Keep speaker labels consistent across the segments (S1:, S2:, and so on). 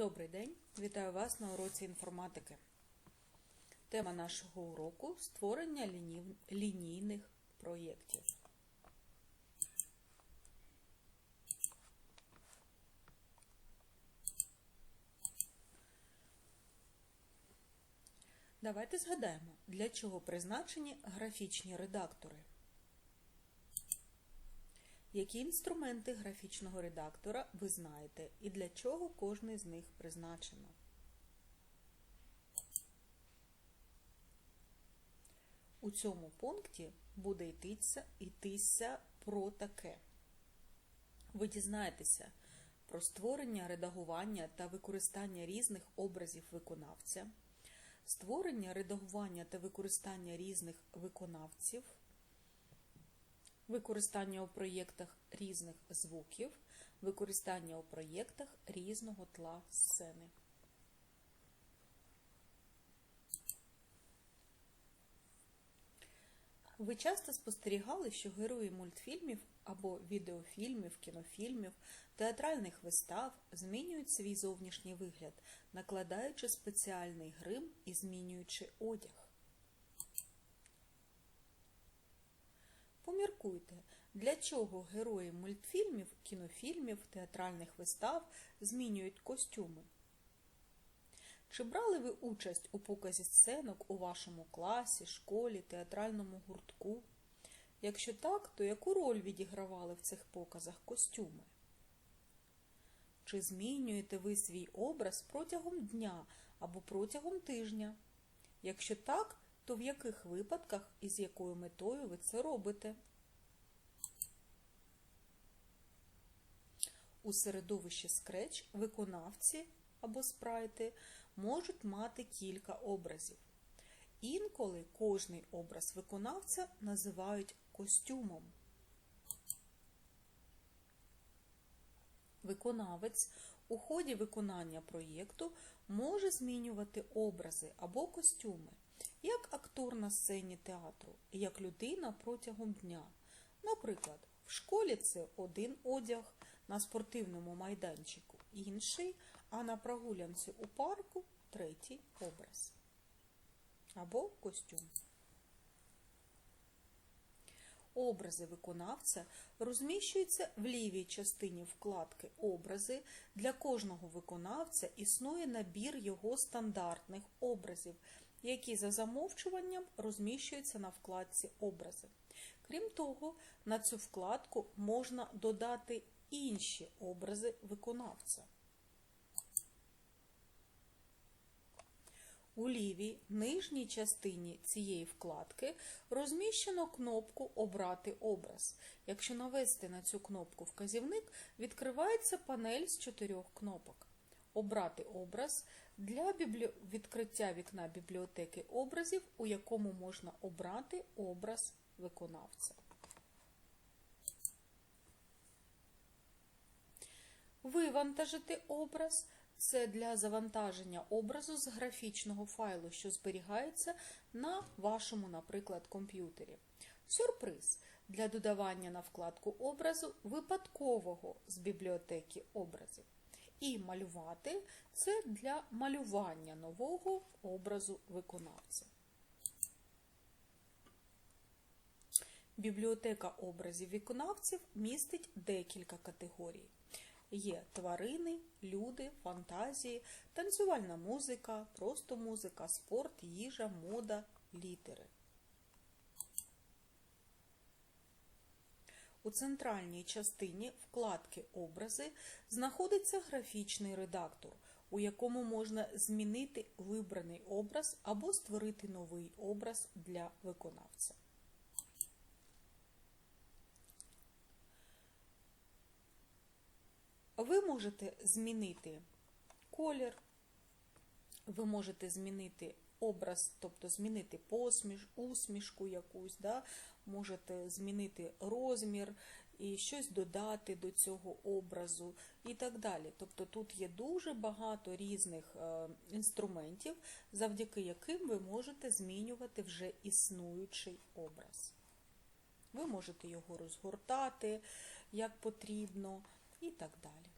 S1: Добрий день! Вітаю вас на уроці інформатики. Тема нашого уроку створення лінів- лінійних проєктів. Давайте згадаємо, для чого призначені графічні редактори. Які інструменти графічного редактора ви знаєте і для чого кожний з них призначено? У цьому пункті буде йтися, йтися про таке. Ви дізнаєтеся про створення, редагування та використання різних образів виконавця, створення, редагування та використання різних виконавців, використання у проєктах різних звуків, використання у проєктах різного тла сцени. Ви часто спостерігали, що герої мультфільмів або відеофільмів, кінофільмів, театральних вистав змінюють свій зовнішній вигляд, накладаючи спеціальний грим і змінюючи одяг. Поміркуйте, для чого герої мультфільмів, кінофільмів, театральних вистав змінюють костюми? Чи брали ви участь у показі сценок у вашому класі, школі, театральному гуртку? Якщо так, то яку роль відігравали в цих показах костюми? Чи змінюєте ви свій образ протягом дня або протягом тижня? Якщо так, то в яких випадках і з якою метою ви це робите? У середовищі Scratch виконавці або спрайти можуть мати кілька образів. Інколи кожний образ виконавця називають костюмом. Виконавець у ході виконання проєкту може змінювати образи або костюми, як актор на сцені театру, як людина протягом дня. Наприклад, в школі це один одяг, на спортивному майданчику інший, а на прогулянці у парку третій образ або костюм. Образи виконавця розміщуються в лівій частині вкладки Образи. Для кожного виконавця існує набір його стандартних образів, які за замовчуванням розміщуються на вкладці Образи. Крім того, на цю вкладку можна додати інші образи виконавця. У лівій нижній частині цієї вкладки розміщено кнопку Обрати образ. Якщо навести на цю кнопку вказівник, відкривається панель з чотирьох кнопок. Обрати образ для відкриття вікна бібліотеки образів, у якому можна обрати образ виконавця. Вивантажити образ це для завантаження образу з графічного файлу, що зберігається на вашому, наприклад, комп'ютері. Сюрприз для додавання на вкладку образу випадкового з бібліотеки образів. І малювати це для малювання нового образу виконавця. Бібліотека образів виконавців містить декілька категорій. Є тварини, люди, фантазії, танцювальна музика, просто музика, спорт, їжа, мода, літери. У центральній частині вкладки Образи знаходиться графічний редактор, у якому можна змінити вибраний образ або створити новий образ для виконавця. Ви можете змінити колір, ви можете змінити образ, тобто змінити посміш, усмішку якусь, да? Можете змінити розмір і щось додати до цього образу і так далі. Тобто тут є дуже багато різних е, інструментів, завдяки яким ви можете змінювати вже існуючий образ. Ви можете його розгортати як потрібно і так далі.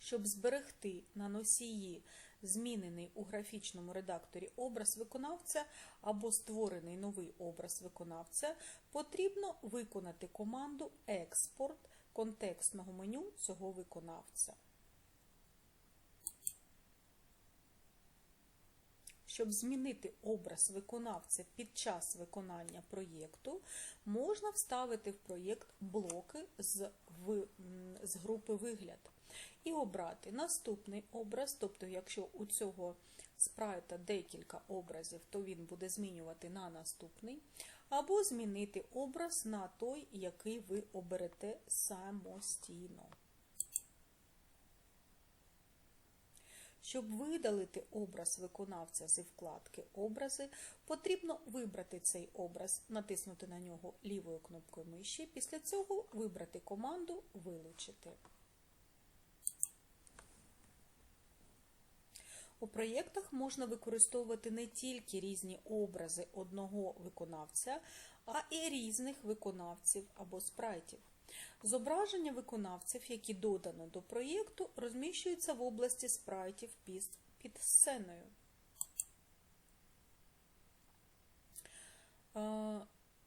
S1: Щоб зберегти на носії змінений у графічному редакторі образ виконавця або створений новий образ виконавця, потрібно виконати команду Експорт контекстного меню цього виконавця. Щоб змінити образ виконавця під час виконання проєкту, можна вставити в проєкт блоки з, в, з групи вигляд і обрати наступний образ, тобто, якщо у цього спрайта декілька образів, то він буде змінювати на наступний, або змінити образ на той, який ви оберете самостійно. Щоб видалити образ виконавця зі вкладки Образи, потрібно вибрати цей образ, натиснути на нього лівою кнопкою миші, після цього вибрати команду Вилучити. У проєктах можна використовувати не тільки різні образи одного виконавця, а і різних виконавців або спрайтів. Зображення виконавців, які додано до проєкту, розміщуються в області спрайтів під, сценою. Е,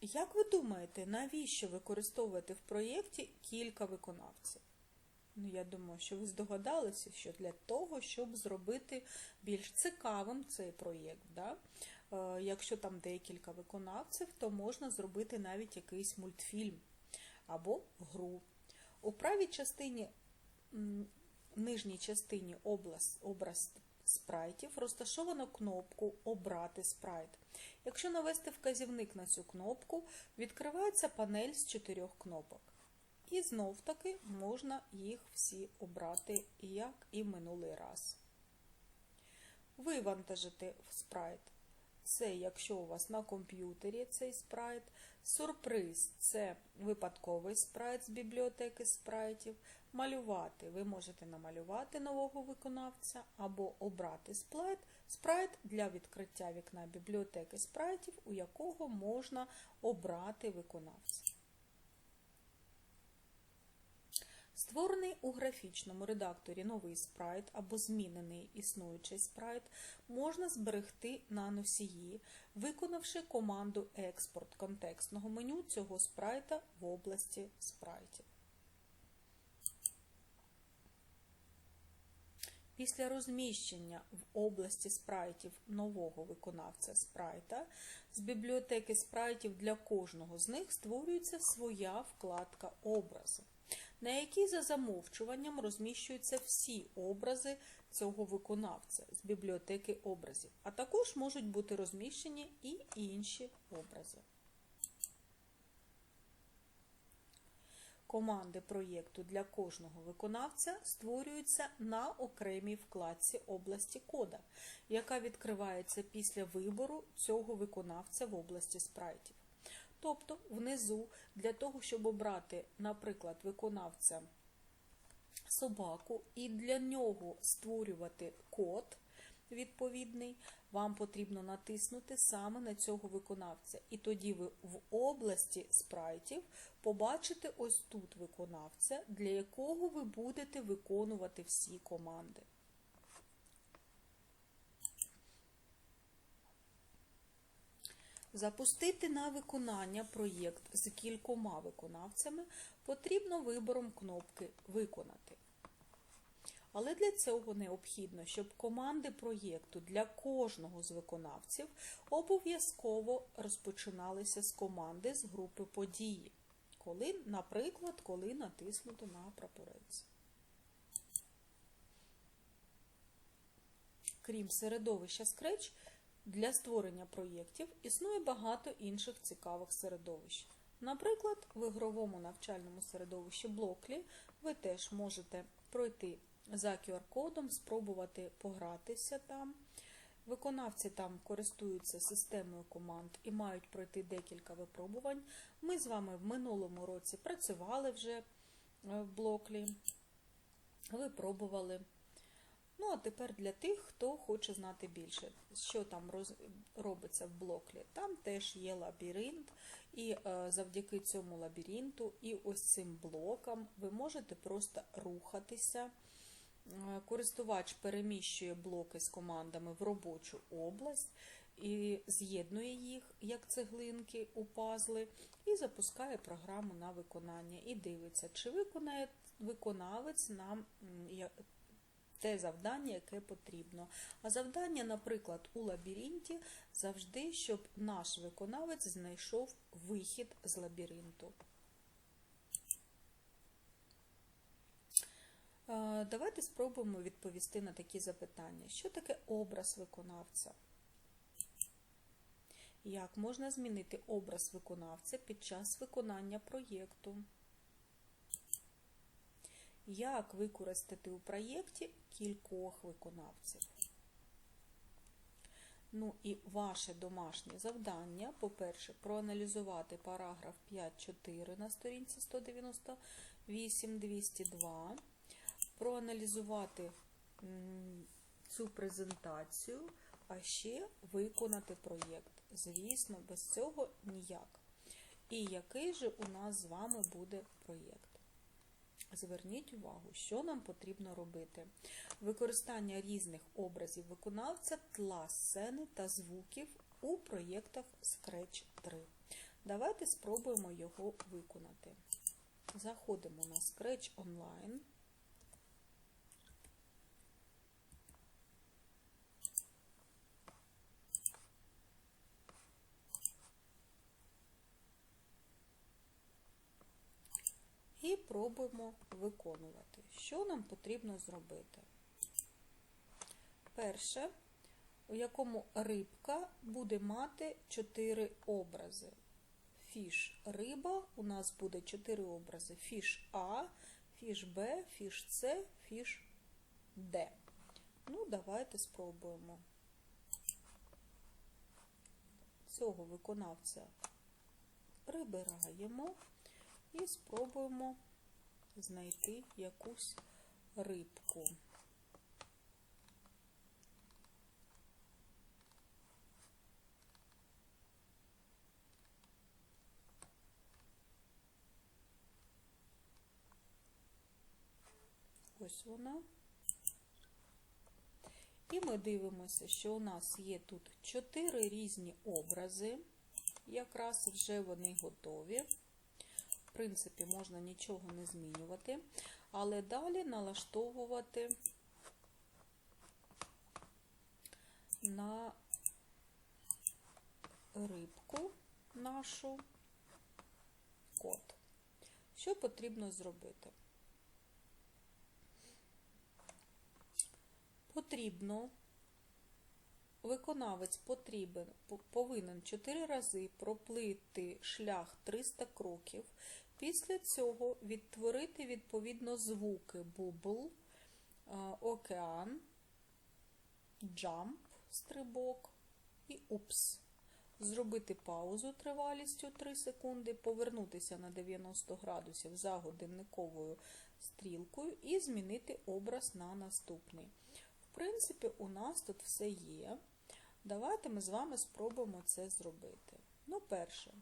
S1: Як ви думаєте, навіщо використовувати в проєкті кілька виконавців? Ну, я думаю, що ви здогадалися, що для того, щоб зробити більш цікавим цей проєкт. Да? Е, Якщо там декілька виконавців, то можна зробити навіть якийсь мультфільм або гру. У правій частині, нижній частині облас, образ спрайтів розташовано кнопку Обрати спрайт. Якщо навести вказівник на цю кнопку, відкривається панель з чотирьох кнопок. І знов таки можна їх всі обрати, як і минулий раз. Вивантажити в спрайт. Це якщо у вас на комп'ютері цей спрайт. Сюрприз це випадковий спрайт з бібліотеки спрайтів. Малювати ви можете намалювати нового виконавця або обрати сплайт, спрайт для відкриття вікна бібліотеки спрайтів, у якого можна обрати виконавця. Створений у графічному редакторі новий спрайт або змінений існуючий спрайт можна зберегти на носії, виконавши команду Експорт контекстного меню цього спрайта в області спрайтів. Після розміщення в області спрайтів нового виконавця спрайта з бібліотеки спрайтів для кожного з них створюється своя вкладка образи на якій за замовчуванням розміщуються всі образи цього виконавця з бібліотеки образів, а також можуть бути розміщені і інші образи. Команди проєкту для кожного виконавця створюються на окремій вкладці області кода, яка відкривається після вибору цього виконавця в області спрайтів. Тобто внизу для того, щоб обрати, наприклад, виконавця собаку і для нього створювати код відповідний, вам потрібно натиснути саме на цього виконавця. І тоді ви в області спрайтів побачите ось тут виконавця, для якого ви будете виконувати всі команди. Запустити на виконання проєкт з кількома виконавцями потрібно вибором кнопки Виконати. Але для цього необхідно, щоб команди проєкту для кожного з виконавців обов'язково розпочиналися з команди з групи події, коли, наприклад, коли натиснуто на прапорець. Крім середовища Scratch, для створення проєктів існує багато інших цікавих середовищ. Наприклад, в ігровому навчальному середовищі Blockly ви теж можете пройти за QR-кодом, спробувати погратися там. Виконавці там користуються системою команд і мають пройти декілька випробувань. Ми з вами в минулому році працювали вже е, в Blockly, випробували. Ну, а тепер для тих, хто хоче знати більше, що там роз... робиться в блоклі. Там теж є лабіринт, і е, завдяки цьому лабіринту і ось цим блокам ви можете просто рухатися е, користувач переміщує блоки з командами в робочу область і з'єднує їх як цеглинки у пазли і запускає програму на виконання. І дивиться, чи виконає виконавець нам те завдання, яке потрібно. А завдання, наприклад, у лабіринті завжди, щоб наш виконавець знайшов вихід з лабіринту. Е, Давайте спробуємо відповісти на такі запитання. Що таке образ виконавця? Як можна змінити образ виконавця під час виконання проєкту? Як використати у проєкті кількох виконавців? Ну і ваше домашнє завдання, по-перше, проаналізувати параграф 5.4 на сторінці 198-202, проаналізувати цю презентацію, а ще виконати проєкт. Звісно, без цього ніяк. І який же у нас з вами буде проєкт? Зверніть увагу, що нам потрібно робити. Використання різних образів виконавця, тла сцени та звуків у проєктах Scratch 3. Давайте спробуємо його виконати. Заходимо на Scratch Online. І пробуємо виконувати. Що нам потрібно зробити? Перше, у якому рибка буде мати 4 образи. Фіш риба, у нас буде 4 образи. Фіш А, фіш Б, фіш С, фіш Д. Ну, давайте спробуємо. Цього виконавця прибираємо і спробуємо знайти якусь рибку. Ось вона. І ми дивимося, що у нас є тут чотири різні образи, якраз вже вони готові. В принципі, можна нічого не змінювати, але далі налаштовувати на рибку нашу код. Що потрібно зробити? Потрібно, виконавець потрібен, повинен 4 рази проплити шлях 300 кроків. Після цього відтворити відповідно звуки бубл, е, океан, джамп, стрибок і упс. Зробити паузу тривалістю 3 секунди, повернутися на 90 градусів за годинниковою стрілкою і змінити образ на наступний. В принципі, у нас тут все є. Давайте ми з вами спробуємо це зробити. Ну, перше,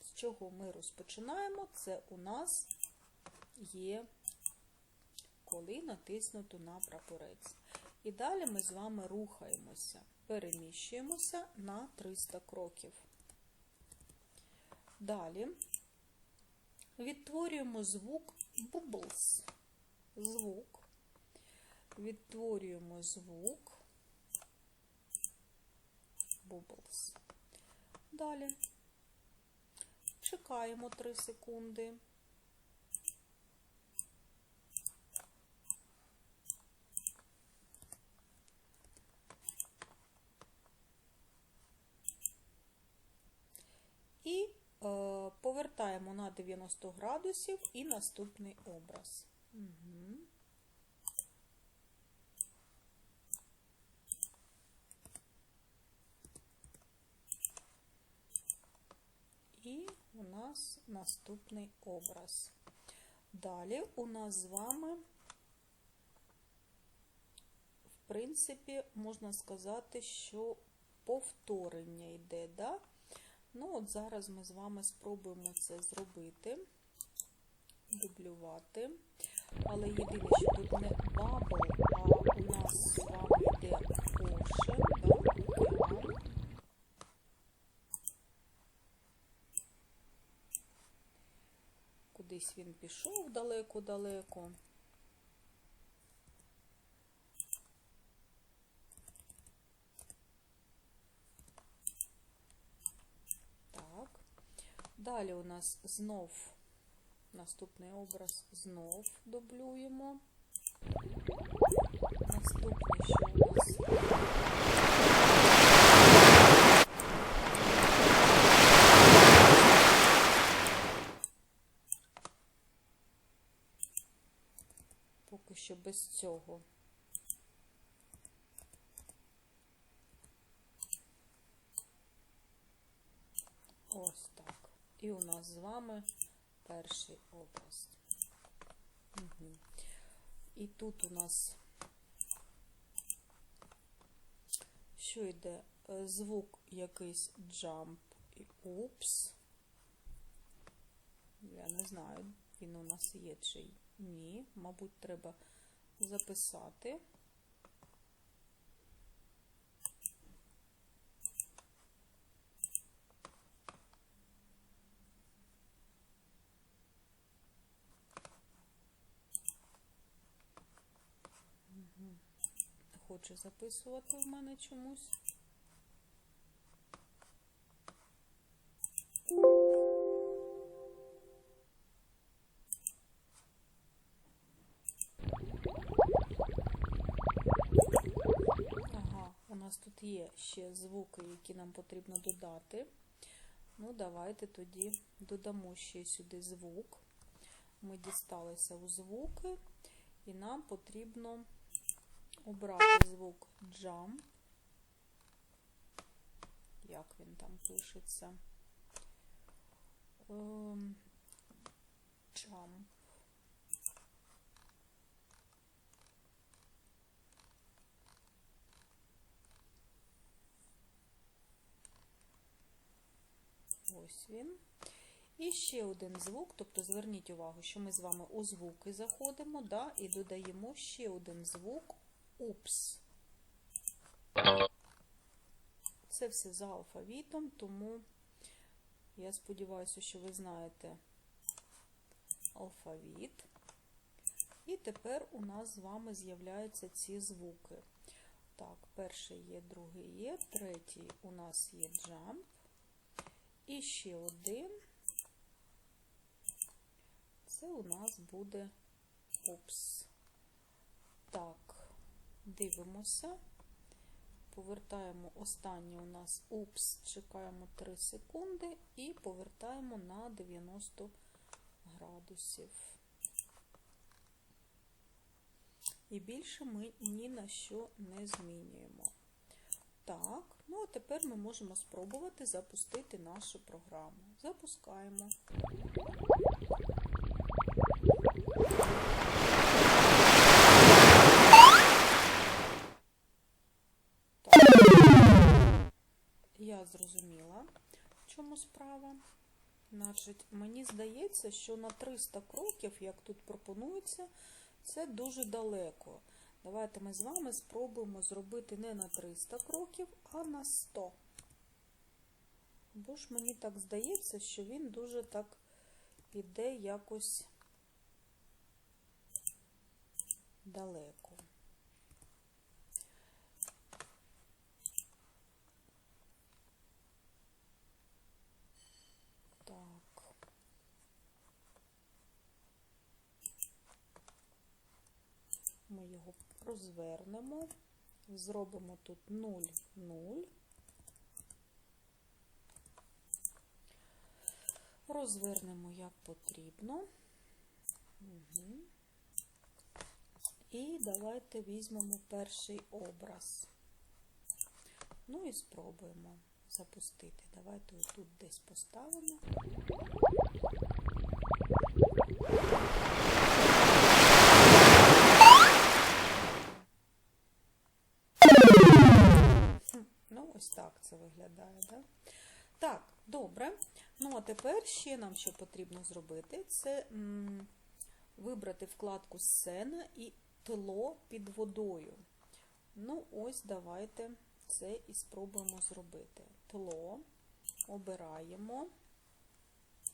S1: з чого ми розпочинаємо, це у нас є, коли натиснуто на прапорець. І далі ми з вами рухаємося, переміщуємося на 300 кроків. Далі відтворюємо звук bubbles. Звук. Відтворюємо звук bubbles. Далі чекаємо 3 секунди. І е, повертаємо на 90 градусів і наступний образ. Угу. І у нас наступний образ. Далі у нас з вами, в принципі, можна сказати, що повторення йде, да? Ну, от зараз ми з вами спробуємо це зробити, дублювати. Але єдине, що тут не бабл, а у нас з вами йде ocean, да? океан. Кудись він пішов далеко-далеко. Так. Далі у нас знов наступний образ знов дублюємо. Наступне, що у нас поки що без цього. Ось так. І у нас з вами перший образ. Угу. І тут у нас що йде? Е, Звук якийсь jump і упс. Я не знаю, він у нас є чи ні. Мабуть, треба записати. Хоче записувати в мене чомусь. Є ще звуки, які нам потрібно додати. Ну, давайте тоді додамо ще сюди звук. Ми дісталися у звуки, і нам потрібно обрати звук jump. Як він там пишеться? Ем, Jump. Ось він. І ще один звук, тобто зверніть увагу, що ми з вами у звуки заходимо, да, і додаємо ще один звук упс. Це все за алфавітом, тому я сподіваюся, що ви знаєте алфавіт. І тепер у нас з вами з'являються ці звуки. Так, перший є, другий є, третій у нас є jump. І ще один. Це у нас буде упс. Так, дивимося. Повертаємо останній у нас упс, чекаємо 3 секунди і повертаємо на 90 градусів. І більше ми ні на що не змінюємо. Так, ну а тепер ми можемо спробувати запустити нашу програму. Запускаємо. Я зрозуміла, в чому справа. Значить, мені здається, що на 300 кроків, як тут пропонується, це дуже далеко. Давайте ми з вами спробуємо зробити не на 300 кроків, а на 100. Бо ж мені так здається, що він дуже так іде якось далеко. Так. Ми його розвернемо, зробимо тут 0, 0. Розвернемо як потрібно. Угу. І давайте візьмемо перший образ. Ну і спробуємо запустити. Давайте отут десь поставимо. Ну, ось так це виглядає, да? Так, добре. Ну, а тепер ще нам що потрібно зробити, це вибрати вкладку Сцена і тло під водою. Ну, ось давайте це і спробуємо зробити. Тло обираємо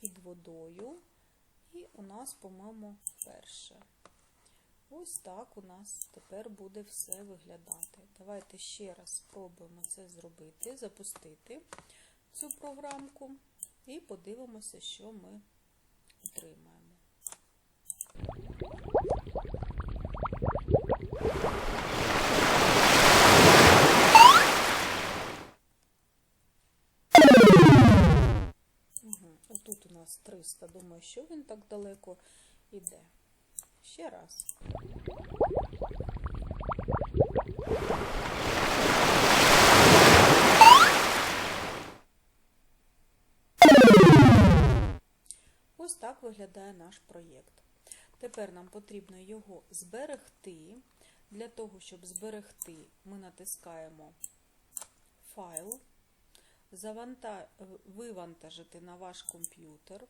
S1: під водою, і у нас, по-моєму, перше. Ось так у нас тепер буде все виглядати. Давайте ще раз спробуємо це зробити, запустити цю програмку і подивимося, що ми отримаємо. Угу. Отут у нас 300. Думаю, що він так далеко іде. Ще раз. Ось так виглядає наш проєкт. Тепер нам потрібно його зберегти. Для того, щоб зберегти, ми натискаємо файл, вивантажити на ваш комп'ютер.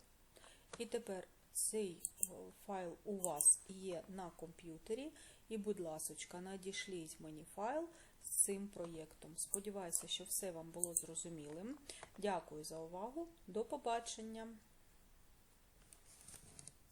S1: І тепер цей е, файл у вас є на комп'ютері. І, будь ласочка, надішліть мені файл з цим проєктом. Сподіваюся, що все вам було зрозумілим. Дякую за увагу. До побачення!